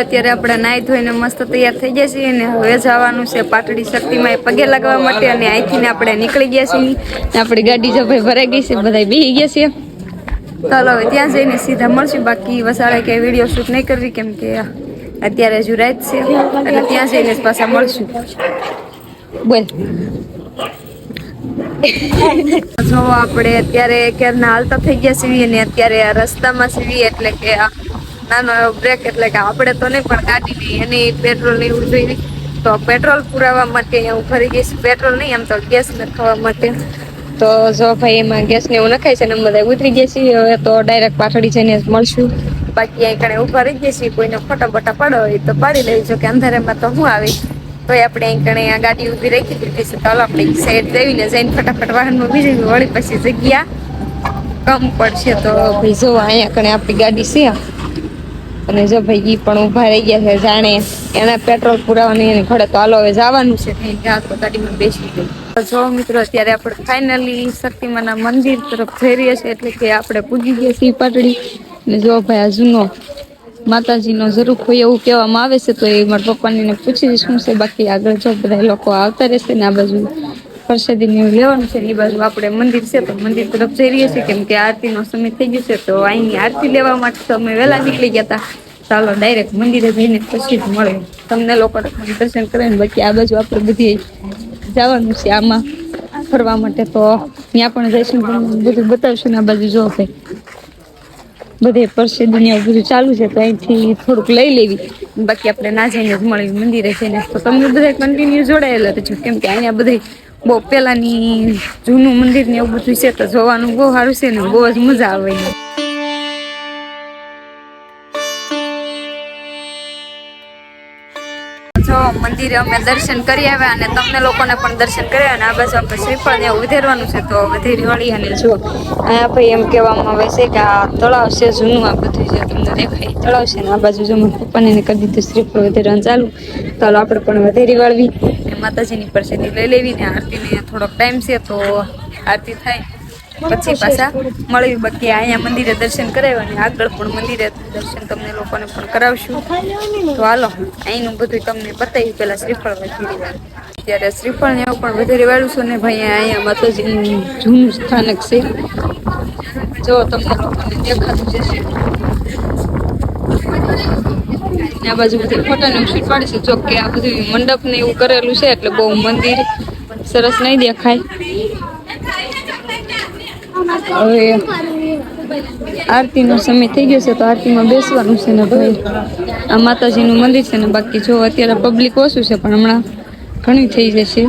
અત્યારે આપણે નાહી ધોઈને મસ્ત તૈયાર થઈ ગયા છીએ અને હવે જવાનું છે પાટડી શક્તિમાં પગે લગાવવા માટે અને અહીંથી આપણે નીકળી ગયા છીએ. આપણી ગાડી જો ભાઈ ભરાઈ ગઈ છે બધા બેસી ગયા છીએ ચાલો હવે ત્યાં જઈને સીધા મળશું. બાકી વસાડે કે વીડિયો શૂટ નહીં કરવી કેમ કે અત્યારે હજુ રાત છે. અને ત્યાં જઈને પાછા મળશું. બોલ. જો આપણે અત્યારે ક્યારના હાલતા થઈ ગયા છીએ અને અત્યારે રસ્તામાં છીએ એટલે કે નાનો એવો બ્રેક એટલે કે આપણે તો નહીં, પણ ગાડીની એની પેટ્રોલની એવું જોઈએ તો પેટ્રોલ પુરાવવા માટે હું ફરી ગઈશ પેટ્રોલ નહીં એમ તો ગેસ નખાવા માટે. તો જો ભાઈ, એમાં ગેસ ને એવું નખાય છે ને બધા ઉતરી ગયા છીએ. હવે તો ડાયરેક્ટ પાટડી જઈને મળશું. બાકી અહીં કણે ઊભા રહી ગયા છીએ. કોઈને ફોટા બોટા પડો હોય તો પાડી લેજો કે અંધારામાં તો હું આવી તો આપણે અહીં કણે આ ગાડી ઊભી રાખી દીધી છે. ચાલો આપણે સાઈડ જઈને જઈને ફટાફટ વાહનમાં બીજી વળી પછી જગ્યા કમ પડશે. તો ભાઈ, જો અહીંયા કણે આપણી ગાડી છે. અને જો ભાઈ પણ ઊભા રહી ગયા છે, જાણે એના પેટ્રોલ પુરાવાની એની ઘડે તો હાલો હવે જવાનું છે કઈ તો ગાડીમાં બેસી ગઈ. જો મિત્રો, અત્યારે આપણે ફાઇનલી શક્તિમાના મંદિર તરફ જઈ રહ્યા છે, એટલે કે આપણે પૂજી ગયા છીએ પાટડી. અને જો ભાઈ, આ જૂનો માતાજીનો જરૂર હોય એવું કહેવામાં આવે છે, તો એ મારા પપ્પાને પૂછી શું છે? બાકી આગળ જો બધા લોકો આવતા રહેશે ને આ બાજુ પ્રસાદીને ને લેવાનું છે એ બાજુ આપણે મંદિર છે, તો મંદિર તરફ જઈ રહ્યા છીએ. કેમ કે આરતીનો સમય થઈ ગયો છે, તો અહીંની આરતી લેવા માટે તો અમે વહેલા નીકળી ગયા હતા. ચાલો ડાયરેક્ટ મંદિરે જઈને પછી જ મળે. તમને લોકો દર્શન કરે ને બાકી આ બાજુ આપણે બધી જવાનું છે આમાં ફરવા માટે. તો ત્યાં પણ જઈશું બધું બતાવશું ને આ બાજુ જો ભાઈ બધે પરસે દુનિયા બધું ચાલુ છે, તો અહીંથી થોડુંક લઈ લેવી. બાકી આપણે ના જઈને જ મળી મંદિરે જઈને. તો તમને બધા કન્ટિન્યુ જોડાયેલા રહેજો. કેમ કે અહીંયા બધે બહુ પેલાની જૂનું મંદિર ને એવું બધું છે તો જોવાનું બહુ સારું છે ને બહુ જ મજા આવે જો મંદિરે અમે દર્શન કરી આવ્યા અને તમને લોકોને પણ દર્શન કર્યા અને આ બાજુ આપણે શ્રીફળ ને વધેરવાનું છે તો વધેરી વળી અને જો આ ભાઈ એમ કહેવામાં આવે છે કે આ તળાવ છે જૂનું, આ બધું છે તમને દેખાય તળાવ છે ને આ બાજુ જો મને પપ્પાને કરી દીધું શ્રીફળ વધેરવાનું ચાલુ. હાલો આપણે પણ વધેરી વાળવી માતાજીની પરસેદી લઈ લેવી ને આરતીને થોડોક ટાઈમ છે તો આરતી થાય. પછી પાછા મળ્યું બાકી અહીંયા મંદિરે દર્શન કરાવ્યા અને આગળ પણ મંદિરે દર્શન તમને લોકોને પણ કરાવશું. તો હાલો, અહીંનું બધું તમને બતાવ્યું પેલા શ્રીફળ વધેરી વાળું ત્યારે શ્રીફળ ને એવું પણ વધારે વાળું છું ને ભાઈ, અહીંયા માતાજીનું જૂનું સ્થાનક છે. જો, તમને લોકોને દેખાતું જશે આ બાજુ બધી ફોટા ને શૂટ પાડીશું. જો કે આ બધું મંડપ ને એવું કરેલું છે, એટલે બહુ મંદિર સરસ નહીં દેખાય. હવે આરતીનો સમય થઈ ગયો છે, તો આરતીમાં બેસવાનું છે ને ભાઈ. આ માતાજીનું મંદિર છે ને, બાકી જો અત્યારે પબ્લિક ઓછું છે, પણ હમણાં ઘણી થઈ જશે.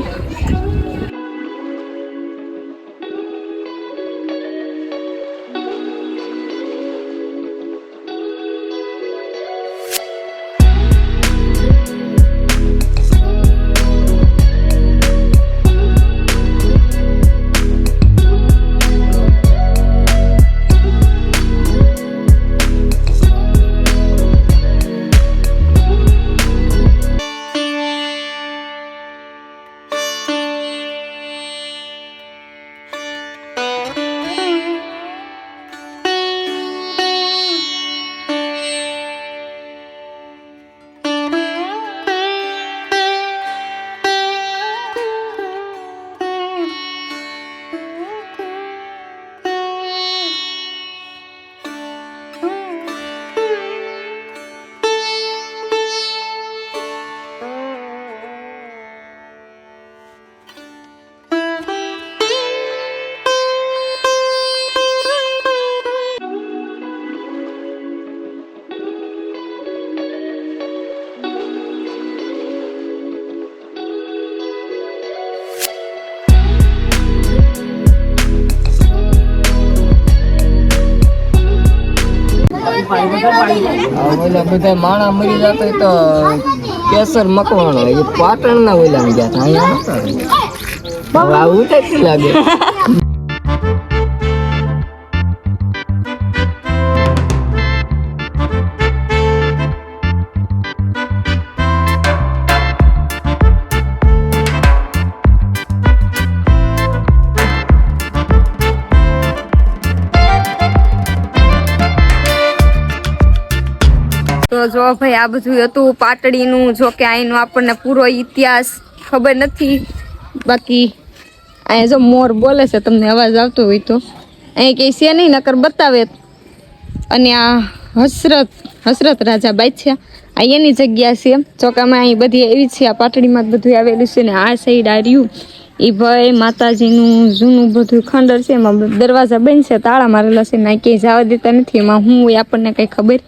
ઓલા બધા માણા મરી જતા તો કેસર મકવાણો એ પાટણ ના ઓલા ગયા આવું લાગે તો જો ભાઈ આ બધું હતું, પાટડીનું, જો કે અહીંનો આપણને પૂરો ઇતિહાસ ખબર નથી. બાકી અહીંયા જો મોર બોલે છે, તમને અવાજ આવતો હોય તો. અહીં કંઈ છે નહીં, નકર બતાવે. અને આ હસરત હસરત રાજા બાદશાહ આ એની જગ્યા છે. ચોકામાં અહીં બધી એવી છે, આ પાટડીમાં બધું આવેલું છે ને આ સાઈડ આ રહ્યું. એ ભાઈ માતાજીનું જૂનું બધું ખંડર છે, એમાં દરવાજા બંધ છે, તાળા મારેલા છે, ને ક્યાંય જવા દેતા નથી. એમાં હું આપણને કંઈ ખબર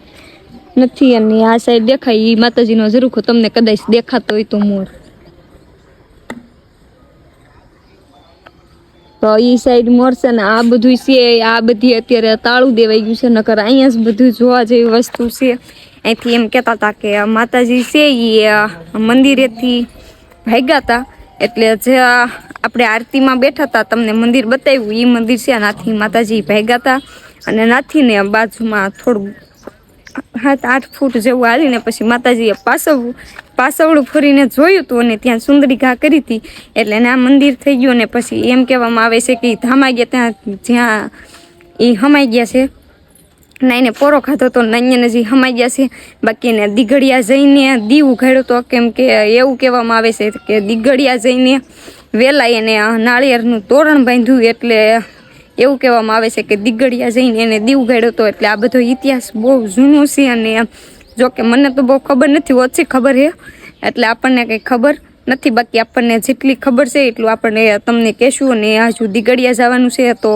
નથી અને આ સાઈડ દેખાય એ માતાજીનો ઝરૂખો તમને કદાચ દેખાતો હોય તો મોર. તો એ સાઈડ મળશે ને આ બધું છે, આ બધી અત્યારે તાળું દેવાઈ ગયું છે, નકર અહીંયા જ બધું જોવા જેવી વસ્તુ છે. અહીંથી એમ કહેતા હતા કે માતાજી છે એ મંદિરેથી ભાગ્યા હતા. એટલે જે આપણે આરતીમાં બેઠા હતા, તમને મંદિર બતાવ્યું એ મંદિર છે નાથી માતાજી ભાગ્યા હતા. અને નાથીને બાજુમાં થોડું સાત આઠ ફૂટ જેવું હાલીને પછી માતાજીએ પાસવવું પાસવડું ફરીને જોયું હતું અને ત્યાં સુંદરી ઘા કરી હતી. એટલે આ મંદિર થઈ ગયું ને પછી એમ કહેવામાં આવે છે કે ધામાઈ ગયા ત્યાં જ્યાં એ હમાઈ ગયા છે. ના પોરો ખાધો તો નાઈને જે હમાઈ ગયા છે. બાકી એને દીઘડિયા જઈને દીવ ઉઘાડ્યો તો કેમ કે એવું કહેવામાં આવે છે કે દીઘડિયા જઈને વેલા એને નાળિયેરનું તોરણ બાંધ્યું એટલે એવું કહેવામાં આવે છે કે દીગડિયા જઈને એને દીવ ઉઘાડ્યો હતો એટલે આ બધો ઇતિહાસ બહુ જૂનો છે અને જો કે મને તો બહુ ખબર નથી ઓછી ખબર છે એટલે આપણને કંઈ ખબર નથી, બાકી આપણને જેટલી ખબર છે એટલું આપણને તમને કહેશું અને હજુ દીગડિયા જવાનું છે તો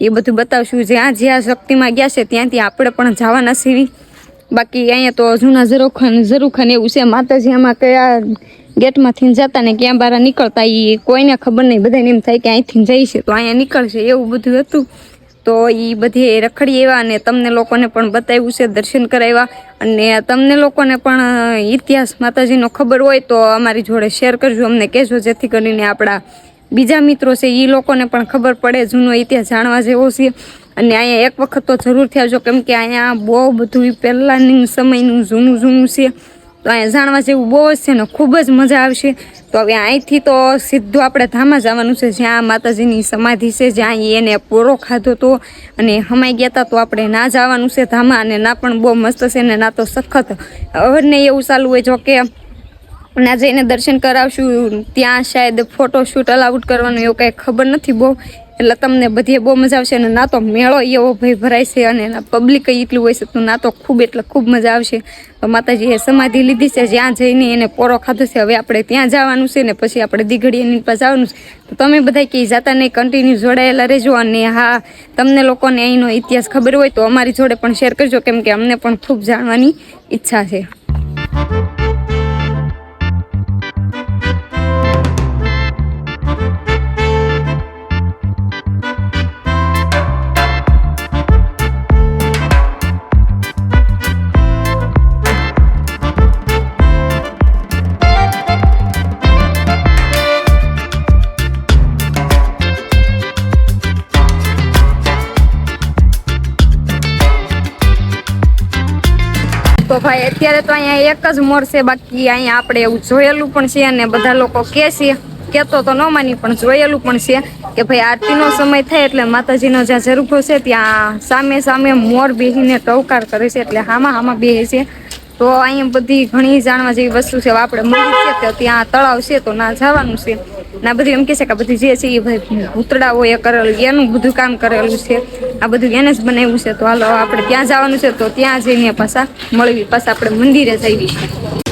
એ બધું બતાવશું. જ્યાં જ્યાં શક્તિમાં ગયા છે ત્યાં ત્યાં આપણે પણ જવાના છીએ બાકી અહીંયા તો જૂના ઝરૂખાન ઝરૂખાન એવું છે, માતાજી આમાં કયા ગેટમાંથી જતા ને ક્યાં બહાર નીકળતા એ કોઈને ખબર નહીં. બધાને એમ થાય કે અહીંથી જઈ છે. તો અહીંયા નીકળશે એવું બધું હતું. તો એ બધી રખડી એવા અને તમને લોકોને પણ બતાવ્યું છે, દર્શન કરાવ્યા. અને તમને લોકોને પણ ઇતિહાસ માતાજીનો ખબર હોય તો અમારી જોડે શેર કરજો. અમને કહેજો જેથી કરીને આપણા બીજા મિત્રો છે એ લોકોને પણ ખબર પડે, જૂનો ઇતિહાસ જાણવા જેવો છે. અને અહીંયા એક વખત તો જરૂરથી આવજો કેમ કે અહીંયા બહુ બધું પહેલાંની સમયનું જૂનું જૂનું છે. તો અહીંયા જાણવા જેવું બહુ જ છે ને ખૂબ જ મજા આવશે. તો હવે અહીંથી તો સીધું આપણે ધામા જવાનું છે, જ્યાં માતાજીની સમાધિ છે, જ્યાં એને પોરો ખાધો તો. અને હમાઈ ગયા હતા તો આપણે ના જવાનું છે ધામા અને ના પણ બહુ મસ્ત છે ને ના તો સખત અવરને એવું ચાલુ હોય જો કે ના જઈને દર્શન કરાવશું, ત્યાં શાયદ ફોટોશૂટ અલાઉડ કરવાનું એવું કાંઈ ખબર નથી બહુ. એટલે તમને બધી બહુ મજા આવશે અને ના તો મેળો એવો ભાઈ ભરાય છે અને એના પબ્લિક એટલું હોય છે તો ના તો ખૂબ એટલે ખૂબ મજા આવશે. તો માતાજીએ સમાધિ લીધી છે, જ્યાં જઈને એને પોરો ખાધો છે. હવે આપણે ત્યાં જવાનું છે ને પછી આપણે દીઘડીની પાસે જવાનું છે. તો તમે બધા કે જાતા નહીં કન્ટિન્યુ જોડાયેલા રહેજો અને હા, તમને લોકોને અહીંનો ઇતિહાસ ખબર હોય તો અમારી જોડે પણ શેર કરજો, કેમ કે અમને પણ ખૂબ જાણવાની ઈચ્છા છે. ભાઈ, અત્યારે તો અહીંયા એક જ મોર છે, બાકી અહીંયા આપણે એવું જોયેલું પણ છે અને બધા લોકો કહે છે. કહેતો તો ન માની, પણ જોયેલું પણ છે કે ભાઈ આરતીનો સમય થાય એટલે માતાજીનો જ્યાં ઝરૂખો છે, ત્યાં સામે સામે મોર બેસીને ટવકાર કરે છે, એટલે હામાં હામાં બેસે છે. તો અહીંયા બધી ઘણી જાણવા જેવી વસ્તુ છે આપણે મંદિર છે તો ત્યાં તળાવ છે, તો ના જવાનું છે. ના, બધું એમ કહે છે કે બધી જે છે એ ભાઈ ભૂતડાઓ એ કરેલું, એનું બધું કામ કરેલું છે. આ બધું એને જ બનાવ્યું છે. તો હાલો આપણે ત્યાં જવાનું છે, તો ત્યાં જઈને પાછા મળવી, પાછા આપણે મંદિરે જઈશું